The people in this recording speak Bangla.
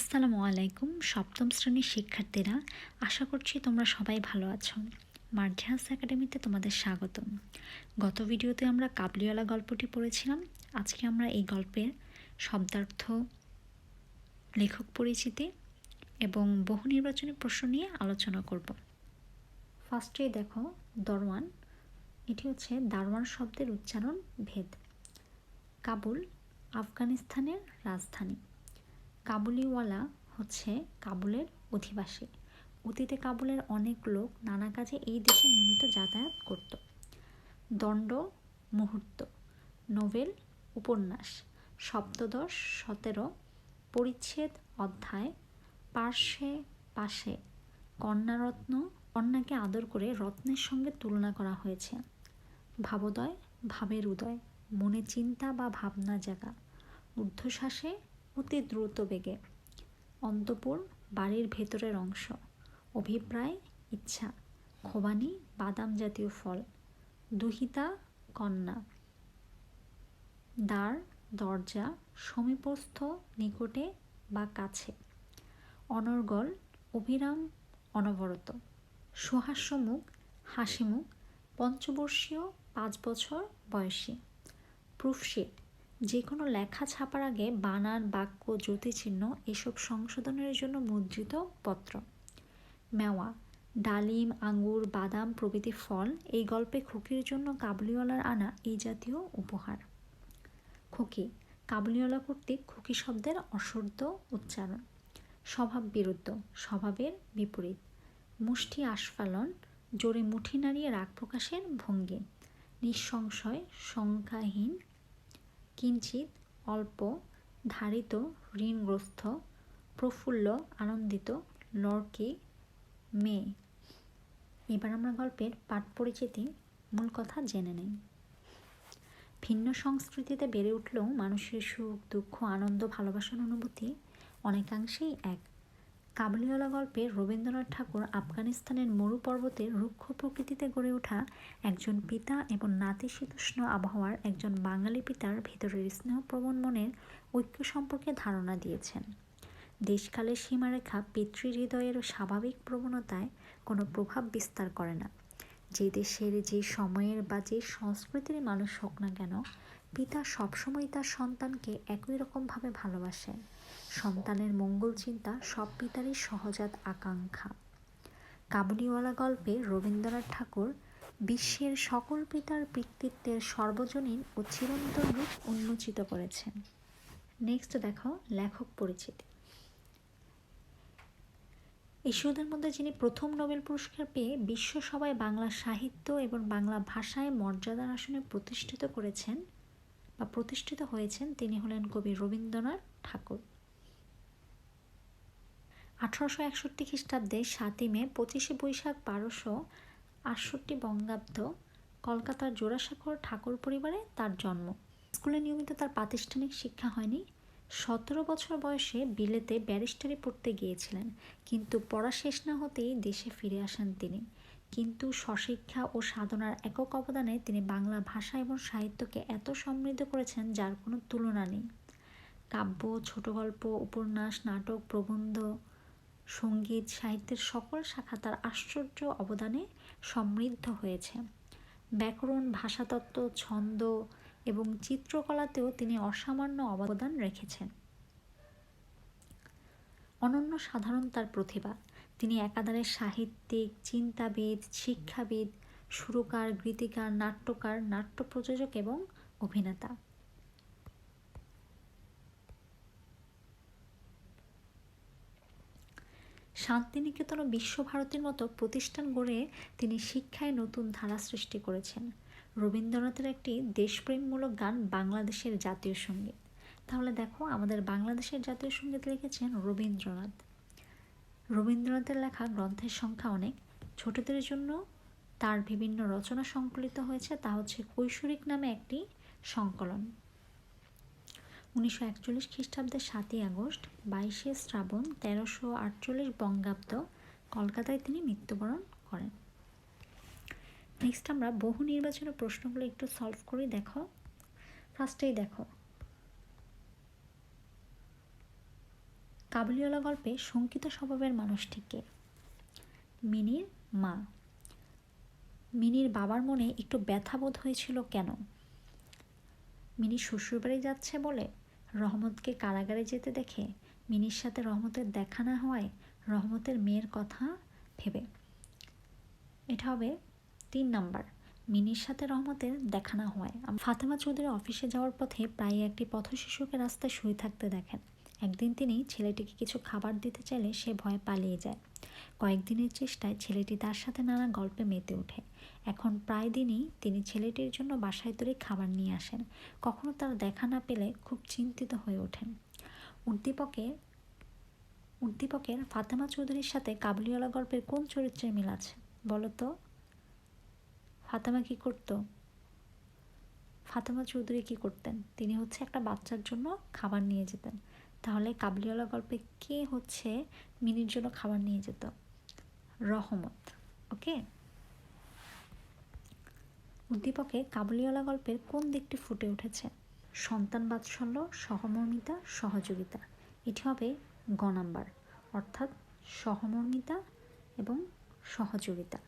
আসসালামু আলাইকুম, সপ্তম শ্রেণির শিক্ষার্থীরা। আশা করছি তোমরা সবাই ভালো আছো। মার্জিহাস একাডেমিতে তোমাদের স্বাগতম। গত ভিডিওতে আমরা কাবলিওয়ালা গল্পটি পড়েছিলাম। আজকে আমরা এই গল্পের শব্দার্থ, লেখক পরিচিতি এবং বহু নির্বাচনী প্রশ্ন নিয়ে আলোচনা করব। ফার্স্টেই দেখো, দরওয়ান, এটি হচ্ছে দারওয়ান শব্দের উচ্চারণ ভেদ। কাবুল, আফগানিস্তানের রাজধানী। কাবুলিওয়ালা হচ্ছে কাবুলের অধিবাসী। অতীতে কাবুলের অনেক লোক নানা কাজে এই দেশে নিয়মিত যাতায়াত করত। দণ্ড, মুহূর্ত নোভেল উপন্যাস, সপ্তদশ, সতেরো, পরিচ্ছেদ অধ্যায়, পার্শ্বে পাশে কন্যারত্ন, কন্যাকে আদর করে রত্নের সঙ্গে তুলনা করা হয়েছে। ভাবোদয়, ভাবের উদয়, মনে চিন্তা বা ভাবনা জাগা, ঊর্ধ্বশ্বাসে অতি দ্রুত বেগে। অন্তপুর বাড়ির ভেতরের অংশ। অভিপ্রায়, ইচ্ছা। খোবানি, বাদাম জাতীয় ফল। দুহিতা, কন্যা। দ্বার, দরজা, সমীপস্থ, নিকটে বা কাছে। অনর্গল অভিরাম অনবরত। সুহাস্যমুখ, হাসিমুখ, পঞ্চবর্ষীয় পাঁচ বছর বয়সী। প্রুফশিট যে কোনো লেখা ছাপার আগে বানান, বাক্য, জ্যোতিচিহ্ন এসব সংশোধনের জন্য মুদ্রিত পত্র। মেওয়া, ডালিম, আঙ্গুর, বাদাম প্রভৃতি ফল এই গল্পে খুকির জন্য কাবুলিওয়ালার আনা এই জাতীয় উপহার। খুকি, কাবুলিওয়ালা কর্তৃক খুকি শব্দের অসর্দ উচ্চারণ। স্বভাব বিরুদ্ধ, স্বভাবের বিপরীত। মুষ্টি আস্ফালন জোরে মুঠি নাড়িয়ে রাগ প্রকাশের ভঙ্গি। নিঃসংশয় সংখ্যাহীন কিঞ্চিত অল্প ধারিত ঋণগ্রস্ত প্রফুল্ল আনন্দিত লড়কে মেয়ে। এবার আমরা গল্পের পাঠ পরিচিতি মূল কথা জেনে নেই। ভিন্ন সংস্কৃতিতে বেড়ে উঠলেও মানুষের সুখ, দুঃখ, আনন্দ, ভালোবাসার অনুভূতি অনেকাংশেই এক। কাবুলিওয়ালা গল্পে রবীন্দ্রনাথ ঠাকুর আফগানিস্তানের মরু পর্বতের রুক্ষ প্রকৃতিতে গড়ে ওঠা একজন পিতা এবং নাতিশীতোষ্ণ আবহাওয়ার একজন বাঙালি পিতার ভেতরের স্নেহপ্রবণ মনের ঐক্য সম্পর্কে ধারণা দিয়েছেন। দেশকালের সীমারেখা পিতৃহৃদয়ের স্বাভাবিক প্রবণতায় কোনো প্রভাব বিস্তার করে না। যে দেশের যে সময়ের বা যে সংস্কৃতির মানুষ হোক না কেন পিতা সবসময় তার সন্তানকে একই রকমভাবে ভালোবাসেন সন্তানের মঙ্গল চিন্তা সব পিতারই সহজাত আকাঙ্ক্ষা। কাবুলিওয়ালা গল্পে রবীন্দ্রনাথ ঠাকুর, বিশ্বের সকল পিতার পিতৃত্বের সর্বজনীন ও চিরন্তন রূপ উন্মোচিত করেছেন। নেক্সট দেখো লেখক পরিচিতি। এশিয়দের মধ্যে যিনি প্রথম নোবেল পুরস্কার পেয়ে বিশ্ব সবাই বাংলা সাহিত্য এবং বাংলা ভাষায় মর্যাদার আসনে প্রতিষ্ঠিত করেছেন বা প্রতিষ্ঠিত হয়েছেন তিনি হলেন কবি রবীন্দ্রনাথ ঠাকুর। আঠারোশো একষট্টি খ্রিস্টাব্দে সাতই মে পঁচিশে বৈশাখ বারোশো আটষট্টি বঙ্গাব্দ কলকাতার জোড়াসাঁকর ঠাকুর পরিবারে তার জন্ম। স্কুলে নিয়মিত তার প্রাতিষ্ঠানিক শিক্ষা হয়নি। সতেরো বছর বয়সে বিলেতে ব্যারিস্টারি পড়তে গিয়েছিলেন, কিন্তু পড়া শেষ না হতেই দেশে ফিরে আসেন তিনি। কিন্তু স্বশিক্ষা ও সাধনার একক অবদানে তিনি বাংলা ভাষা এবং সাহিত্যকে এত সমৃদ্ধ করেছেন যার কোনো তুলনা নেই। কাব্য, ছোট গল্প, উপন্যাস, নাটক, প্রবন্ধ, সংগীত, সাহিত্যের সকল শাখা তার আশ্চর্য অবদানে সমৃদ্ধ হয়েছে। ব্যাকরণ, ভাষাতত্ত্ব, ছন্দ এবং চিত্রকলাতেও তিনি অসামান্য অবদান রেখেছেন। অনন্য সাধারণ তার প্রতিভা। তিনি একাধারে সাহিত্যিক, চিন্তাবিদ, শিক্ষাবিদ, সুরকার, গীতিকার, নাট্যকার নাট্য প্রযোজক এবং অভিনেতা। শান্তিনিকেতন ও বিশ্বভারতীর মতো প্রতিষ্ঠান গড়ে তিনি শিক্ষায় নতুন ধারা সৃষ্টি করেছেন। রবীন্দ্রনাথের একটি দেশপ্রেমমূলক গান বাংলাদেশের জাতীয় সংগীত। তাহলে দেখো, আমাদের বাংলাদেশের জাতীয় সংগীত লিখেছেন রবীন্দ্রনাথ। রবীন্দ্রনাথের লেখা গ্রন্থের সংখ্যা অনেক। ছোটদের জন্য তার বিভিন্ন রচনা সংকলিত হয়েছে। তা হচ্ছে কৈশোরিক নামে একটি সংকলন। উনিশশো একচল্লিশ খ্রিস্টাব্দের সাতই আগস্ট, বাইশে শ্রাবণ, তেরোশো আটচল্লিশ বঙ্গাব্দ কলকাতায় তিনি মৃত্যুবরণ করেন। নেক্সট আমরা বহু নির্বাচনের প্রশ্নগুলো একটু সলভ করি দেখো। ফার্স্টেই দেখো কাবুলিওয়ালা গল্পে শঙ্কিত স্বভাবের মানুষটি কে মিনির মা। মিনির বাবার মনে একটু ব্যথাবোধ হয়েছিল কেন? মিনি শ্বশুরবাড়ি যাচ্ছে বলে রহমতকে কারাগারে যেতে দেখে মিনির সাথে রহমতের দেখা না হওয়ায় রহমতের মেয়ের কথা ভেবে। এটা হবে তিন নাম্বার। মিনির সাথে রহমতের দেখা না হওয়ায়। ফাতেমা চৌধুরী অফিসে যাওয়ার পথে প্রায় একটি পথশিশুকে রাস্তায় শুয়ে থাকতে দেখেন। একদিন তিনি ছেলেটিকে কিছু খাবার দিতে চাইলে সে ভয়ে পালিয়ে যায়। কয়েকদিনের চেষ্টায় ছেলেটি তার সাথে নানা গল্পে মেতে ওঠে। এখন প্রায় দিনই তিনি ছেলেটির জন্য বাসায় তৈরি খাবার নিয়ে আসেন। কখনো তার দেখা না পেলে খুব চিন্তিত হয়ে ওঠেন। উদ্দীপকের উদ্দীপকের ফাতেমা চৌধুরীর সাথে কাবুলিওয়ালা গল্পের কোন চরিত্রের মিল আছে? বলো তো ফাতেমা কী করতো? ফাতেমা চৌধুরী কী করতেন? তিনি হচ্ছে একটা বাচ্চার জন্য খাবার নিয়ে যেতেন। তাহলে কাবুলিওয়ালা গল্পে কে হচ্ছে মিনির জন্য খাবার নিয়ে যেত? রহমত, ওকে? উদ্দীপকে কাবুলিওয়ালা গল্পের কোন দিকটি ফুটে উঠেছে? সন্তান বাৎসল্য, সহমর্মিতা, সহযোগিতা। এটি হবে গ নাম্বার, অর্থাৎ সহমর্মিতা এবং সহযোগিতা।